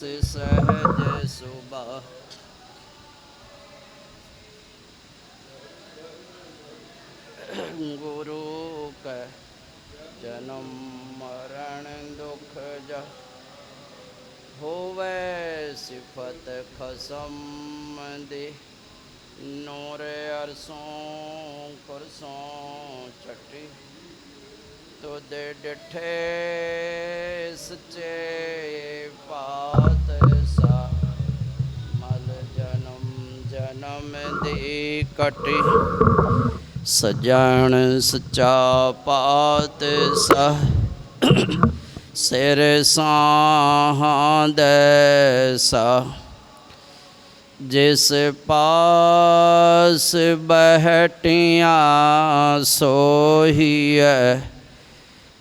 सहज सुबह गुरु क जन्म मरण दुख जा होवे सिफत खसम दे नोरे अरसों कुरसों चटी ਤੁਧ ਡਿਠੇ ਸੱਚੇ ਪਾਤ ਸਾ ਮਲ ਜਨਮ ਜਨਮ ਦੀ ਕਟੀ ਸਜਣ ਸੱਚਾ ਪਾਤ ਸਾ ਸਿਰ ਸਾਹਾਂ ਦੇ ਸਾ ਜਿਸ ਪਾਸ ਬਹਿਟਿਆ ਸੋਹੀਐ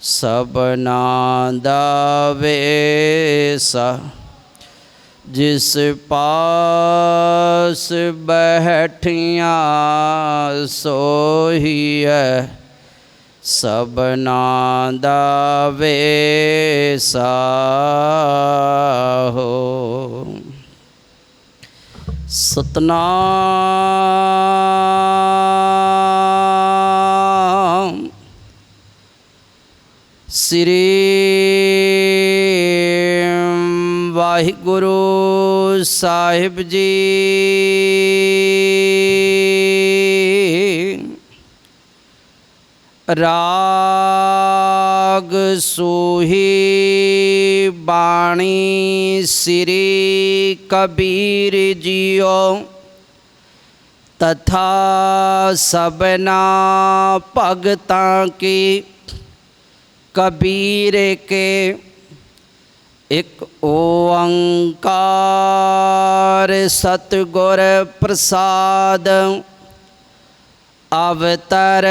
ਸਬਨਾ ਦਾ ਵੇਸਾ ਜਿਸ ਪਾਸ ਬਹਿਠੀਆਂ ਸੋਹੀਐ ਸਬਨਾ ਦਾ ਵੇਸਾ ਹੋ। ਸਤਨਾਮ ਸ੍ਰੀ ਵਾਹਿਗੁਰੂ ਸਾਹਿਬ ਜੀ ਰਾਗ ਸੋਹੀ ਬਾਣੀ ਸ੍ਰੀ ਕਬੀਰ ਜੀਓ ਤਥਾ ਸਬਨਾ ਭਗਤਾਂ ਕੀ कबीर के एक ओंकार सतगुर प्रसाद अवतर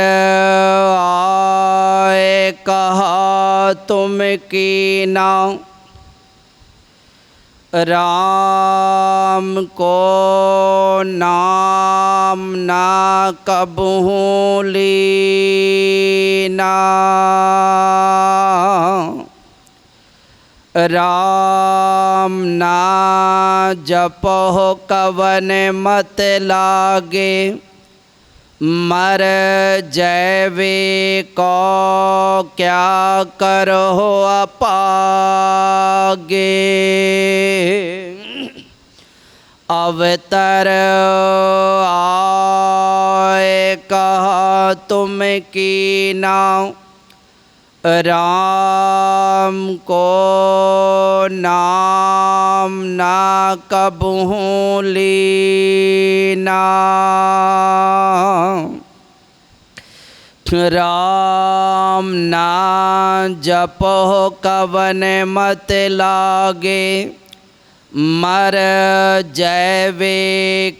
आए, कहा तुम की ना। राम को नाम ना कबूली ना। राम ना जपो कवन मत लागे, मर जैवे को क्या करो अपागे। अवतर आए कहा तुम की नाम राम को नाम ना कबहूँ लीना। राम ना जपो कवन मत लागे, मर जैवे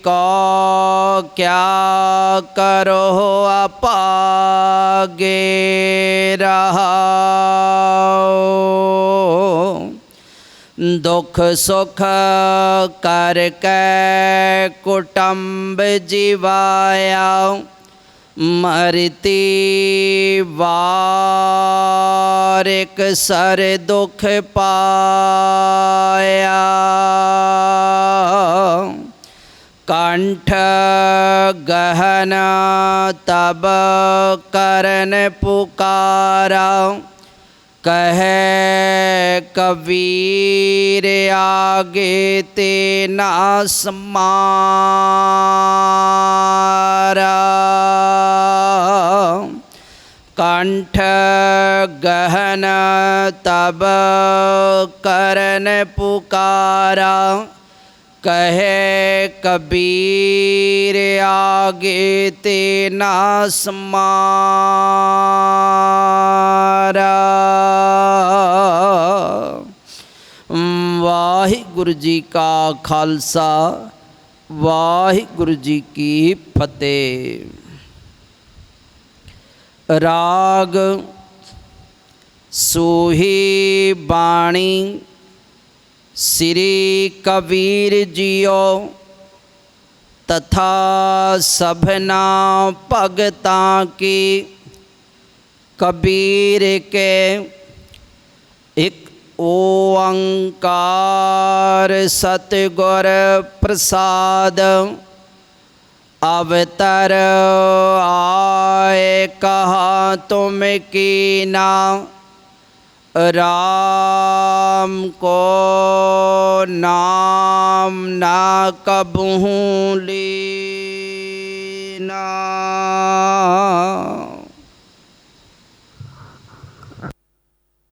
को क्या करो अपागे। रहा। दुख सुख करके कुटुंब जीवाया। मरती वार एक सर दुख पाया। कंठ गहन तब करन पुकारा। कहे कबीर आगे ते ना समारा। कंठ गहन तब करन पुकारा। कहे, कबीर आगे ते नासमारा वाहिगुरु जी का खालसा, वाहिगुरु जी की फतेह। राग, सोही बाणी श्री कबीर जियो, तथा सभना भगता की कबीर के एक ओंकार सतगुर प्रसाद अवतर आए कहा तुम की ना। राम को नाम ना कबूली ना।